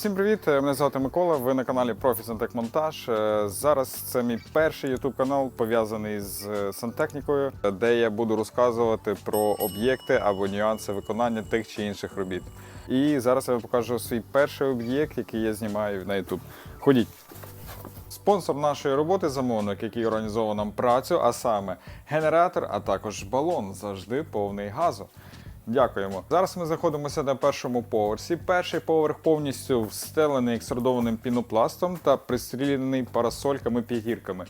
Всім привіт! Е, Мене звати Микола. Ви на каналі Профі Сантек Монтаж. Е, Зараз це мій перший YouTube канал пов'язаний з е, сантехнікою, де я буду розказувати про об'єкти або нюанси виконання тих чи інших робіт. І зараз я вам покажу свій перший об'єкт, який я знімаю на YouTube. Ходіть. Спонсор нашої роботи замовник, який організовував нам працю, а саме генератор, а також балон, завжди повний газу. Дякуємо. Зараз ми знаходимося на першому поверсі. Перший поверх повністю встелений екструдованим пінопластом та пристріляний парасольками-пігірками.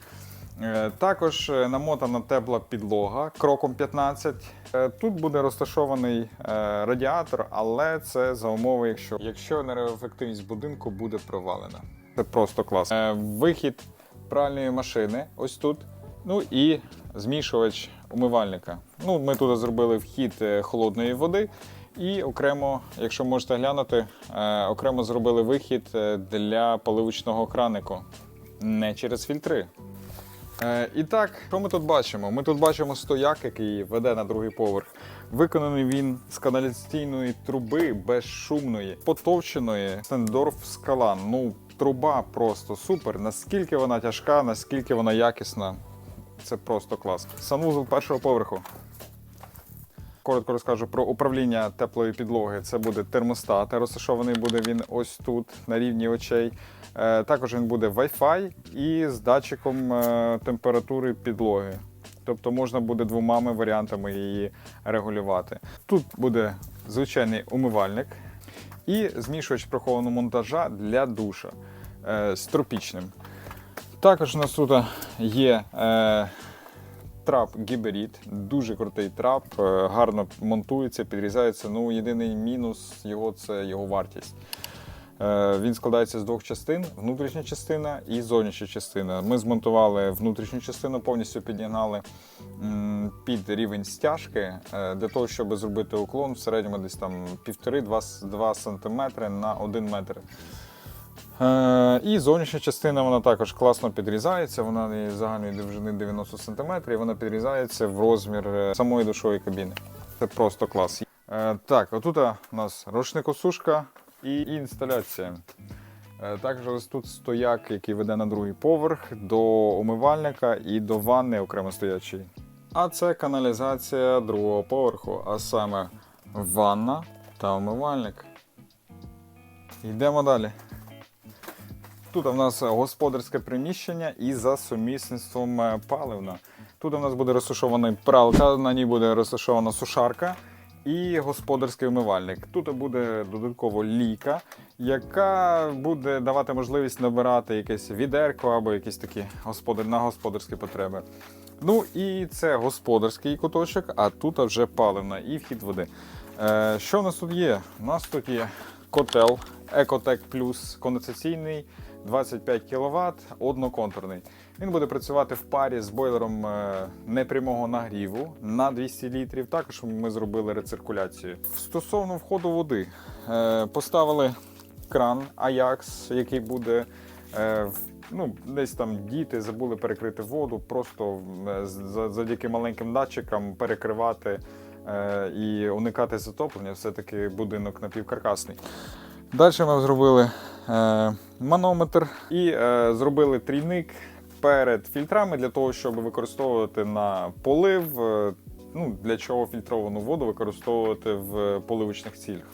Е, Також е, намотана тепла підлога кроком 15. Е, Тут буде розташований радіатор, але це за умови, якщо, якщо енергоефективність будинку буде провалена. Це просто клас. Вихід пральної машини ось тут. Ну і змішувач умивальника. Ну, ми тут зробили вхід е, холодної води. І окремо, якщо можете глянути, е, окремо зробили вихід е, для поливочного кранику. Не через фільтри. І так, що ми тут бачимо? Ми тут бачимо стояк, який веде на другий поверх. Виконаний він з каналізаційної труби безшумної, потовченої Сендорф скала. Ну, труба просто супер. Наскільки вона тяжка, наскільки вона якісна. Це просто клас. Санвузол першого поверху. Коротко розкажу про управління теплої підлоги. Це буде термостат. Розташований буде він ось тут, на рівні очей. Е, Також він буде Wi-Fi і з датчиком е, температури підлоги. Тобто можна буде двома варіантами її регулювати. Тут буде звичайний умивальник і змішувач прихованого монтажа для душа е, з тропічним. Також у нас тут є е, трап гіберіт, дуже крутий трап, е, гарно монтується, підрізається. Ну, єдиний мінус його це його вартість. Е, Він складається з двох частин: внутрішня частина і зовнішня частина. Ми змонтували внутрішню частину, повністю підігнали під рівень стяжки е, для того, щоб зробити уклон в середньому десь там 1,5-2 см на 1 метр. Е, І зовнішня частина вона також класно підрізається. Вона загальної довжини 90 см, і вона підрізається в розмір е, самої душової кабіни. Це просто клас. Е, Так, отут у нас рушникосушка і інсталяція. Також ось тут стояк, який веде на другий поверх до умивальника і до ванни окремо стоячий. А це каналізація другого поверху, а саме ванна та умивальник. Йдемо далі. Тут у нас господарське приміщення і за сумісництвом е, паливна. Тут у нас буде розташована пралка, на ній буде розташована сушарка і господарський умивальник. Тут буде додатково лійка, яка буде давати можливість набирати якесь відерко або якісь такі на господарські потреби. Ну і це господарський куточок, а тут вже паливна і вхід води. Е, що у нас тут є? У нас тут є котел Ecotec Plus конденсаційний 25 кВт, одноконтурний. Він буде працювати в парі з бойлером е, непрямого нагріву на 200 літрів. Також ми зробили рециркуляцію. Стосовно входу води, е, поставили кран Ajax, який буде е, ну, десь там діти забули перекрити воду, просто за- завдяки маленьким датчикам перекривати е, і уникати затоплення. Все-таки будинок напівкаркасний. Далі ми зробили е, манометр і е, зробили трійник перед фільтрами для того, щоб використовувати на полив. е, ну, для чого фільтровану воду використовувати в поливочних цілях.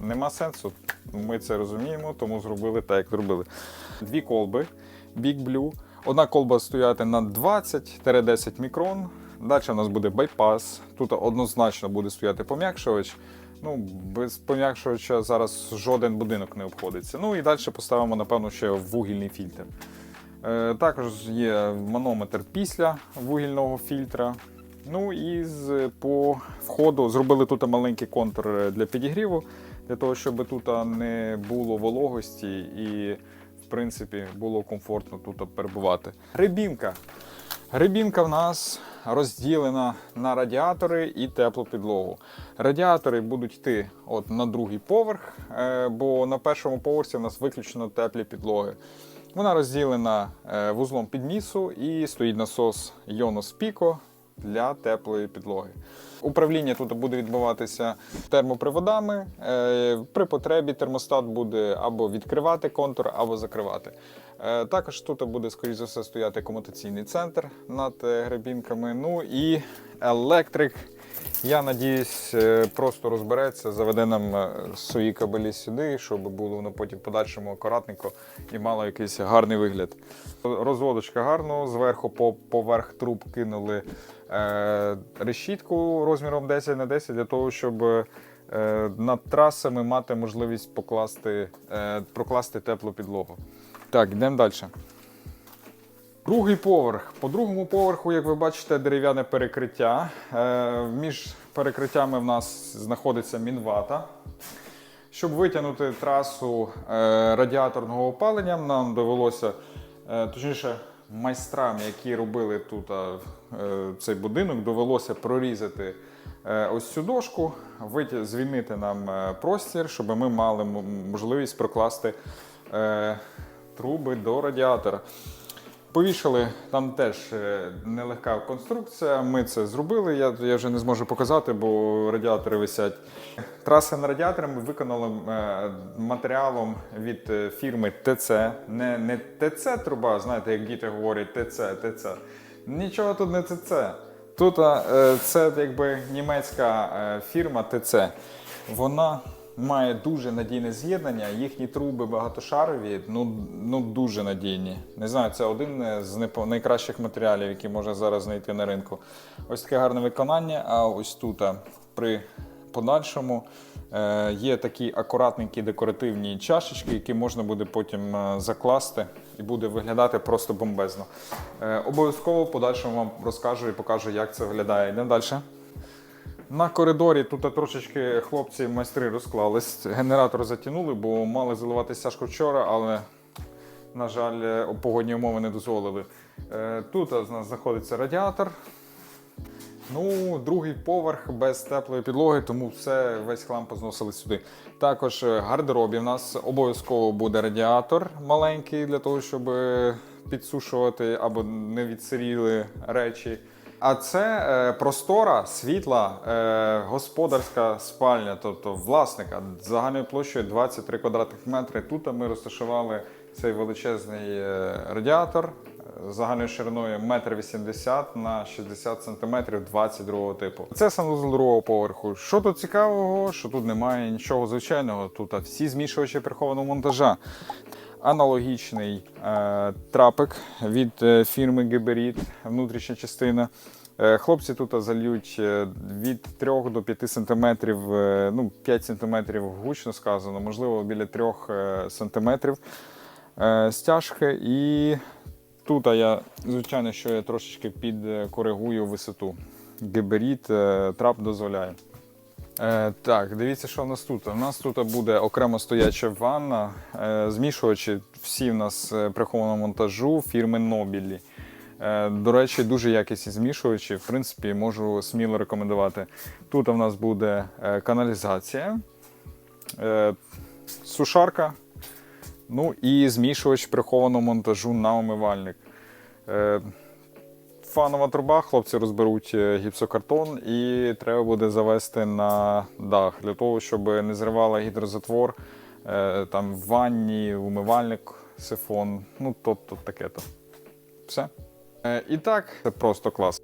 Нема сенсу. Ми це розуміємо, тому зробили так, як зробили. Дві колби Big Blue. Одна колба стояти на 20-10 мікрон. Далі у нас буде байпас. Тут однозначно буде стояти пом'якшувач. Ну, без пом'якшувача зараз жоден будинок не обходиться. Ну і далі поставимо, напевно, ще вугільний фільтр. Е, також є манометр після вугільного фільтра. Ну і з, по входу зробили тут маленький контур для підігріву, для того, щоб тут не було вологості і, в принципі, було комфортно тут перебувати. Грибінка. Грибінка в нас розділена на радіатори і теплу підлогу. Радіатори будуть йти от на другий поверх, е, бо на першому поверсі в нас виключно теплі підлоги. Вона розділена е, вузлом підмісу і стоїть насос Йонос Pico для теплої підлоги. Управління тут буде відбуватися термоприводами. Е, При потребі термостат буде або відкривати контур, або закривати. Е, Також тут буде, скоріш за все, стояти комутаційний центр над е, гребінками. Ну і електрик. Я надіюсь, е, просто розбереться, заведе нам е, свої кабелі сюди, щоб було воно потім в подальшому акуратненько і мало якийсь гарний вигляд. Розводочка гарно, зверху по поверх труб кинули е, решітку розміром 10 на 10 для того, щоб е, над трасами мати можливість покласти, е, прокласти теплу підлогу. Так, йдемо далі. Другий поверх. По другому поверху, як ви бачите, дерев'яне перекриття. Е, Між перекриттями в нас знаходиться мінвата. Щоб витягнути трасу е, радіаторного опалення, нам довелося, е, точніше, майстрам, які робили тут цей будинок, довелося прорізати ось цю дошку, звільнити нам простір, щоб ми мали можливість прокласти труби до радіатора. Повішали там теж е, нелегка конструкція. Ми це зробили. Я, я вже не зможу показати, бо радіатори висять. Траси на радіатори ми виконали е, матеріалом від е, фірми ТЦ. Не, не ТЦ труба, знаєте, як діти говорять ТЦ, ТЦ. Нічого тут не ТЦ. Тут це якби німецька фірма ТЦ. Вона має дуже надійне з'єднання. Їхні труби багатошарові, ну, ну дуже надійні. Не знаю, це один з найкращих матеріалів, які можна зараз знайти на ринку. Ось таке гарне виконання. А ось тут при подальшому е, є такі акуратненькі декоративні чашечки, які можна буде потім е, закласти і буде виглядати просто бомбезно. Е, обов'язково подальшому вам розкажу і покажу, як це виглядає. Йдемо далі. На коридорі тут трошечки хлопці майстри розклались. Генератор затягнули, бо мали заливати стяжку вчора, але, на жаль, погодні умови не дозволили. Е, Тут у нас знаходиться радіатор. Ну, другий поверх без теплої підлоги, тому все, весь хлам позносили сюди. Також е, в гардеробі в нас обов'язково буде радіатор маленький для того, щоб е, підсушувати або не відсиріли речі. А це е, простора, світла, е, господарська спальня, тобто власника загальною площею 23 квадратних метри. Тут ми розташували цей величезний е, радіатор е, загальною шириною 1,80 м на 60 см 22 типу. Це санузел другого поверху. Що тут цікавого? Що тут немає нічого звичайного. Тут а, всі змішувачі прихованого монтажа. Аналогічний е, трапик від е, фірми Геберіт, внутрішня частина. Е, хлопці тут зальють від 3 до 5 см, ну 5 см гучно сказано, можливо, біля 3 е, см стяжки. І тут я, звичайно, що я трошечки підкоригую висоту. Геберіт е, трап дозволяє. Е, так, дивіться, що в нас тут. У нас тут буде окремо стояча ванна. Е, змішувачі всі в нас е, прихованого монтажу фірми Нобілі. Е, до речі, дуже якісні змішувачі. В принципі, можу сміло рекомендувати. Тут у нас буде е, каналізація, е, сушарка, ну і змішувач прихованого монтажу на умивальник. Е, фанова труба, хлопці розберуть е, гіпсокартон і треба буде завести на дах для того, щоб не зривала гідрозатвор е, там в ванні, умивальник, сифон. Ну, тобто таке то. Все. Е, І так, це просто клас.